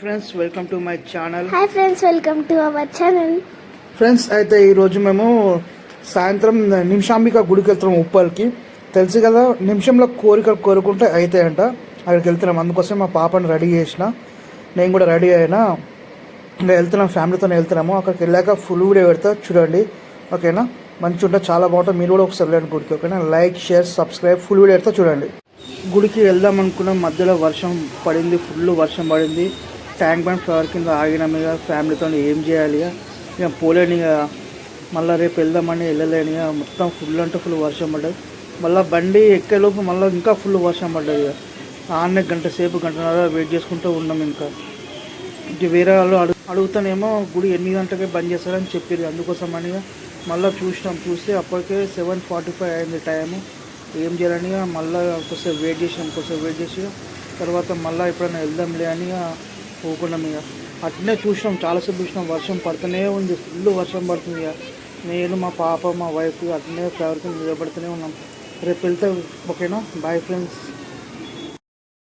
Friends welcome to my channel hi friends welcome to our channel friends అయితే ఈరోజు మేము సాయంత్రం నిమిషాంబిక గుడికి వెళ్తున్నాం ఉప్పల్కి. తెలుసు కదా నిమిషంలో కోరికలు కోరుకుంటే అవుతాయంట అక్కడికి వెళ్తున్నాం. అందుకోసం మా పాపని రెడీ చేసిన. నేను కూడా రెడీ అయినా. ఇంకా వెళ్తున్నాం ఫ్యామిలీతో వెళ్తున్నాము. అక్కడికి వెళ్ళాక ఫుల్ వీడియో పెడతా చూడండి. ఓకేనా? మంచిగా ఉంటుంది చాలా బాగుంటుంది. మీరు కూడా ఒకసారి వెళ్ళండి గుడికి ఓకేనా? Like share subscribe full video పెడతా చూడండి. గుడికి వెళ్దాం అనుకున్నాం. మధ్యలో వర్షం పడింది ఫుల్ వర్షం పడింది. ట్యాంక్ బండ్ ఫ్లవర్ కింద ఆగినాం ఇక ఫ్యామిలీతో ఏం చేయాలి ఇక? ఇక పోలేని ఇక మళ్ళీ రేపు వెళ్దామని వెళ్ళలేని ఇక మొత్తం ఫుల్ అంటే ఫుల్ వర్షం పడ్డది. మళ్ళీ బండి ఎక్కేలోపు మళ్ళీ ఇంకా ఫుల్ వర్షం పడ్డది ఇక. ఆన్నే గంట సేపు గంటన్నర వెయిట్ చేసుకుంటూ ఉన్నాం ఇంకా. ఇంక వేరే వాళ్ళు అడుగు అడుగుతానేమో గుడి ఎన్ని గంటలకే బంద్ చేస్తారని చెప్పారు అందుకోసం అని మళ్ళీ చూసినాం. చూస్తే అప్పటికే సెవెన్ ఫార్టీ ఫైవ్ అయింది టైము. ఏం చేయాలని మళ్ళీ కొద్దిసేపు వెయిట్ చేసినాం. కొంచెం వెయిట్ చేసి తర్వాత మళ్ళీ ఎప్పుడైనా వెళ్దాంలే అని పోకుండా ఇక అట్నే చూసినాం చాలాసేపు చూసినాం. వర్షం పడుతూనే ఉంది ఫుల్ వర్షం పడుతుంది ఇక. నేను మా పాప మా వైఫ్ అట్నే ఫ్లవర్ నిలబడుతూనే ఉన్నాం. రేపు వెళ్తే ఓకేనా? Bye friends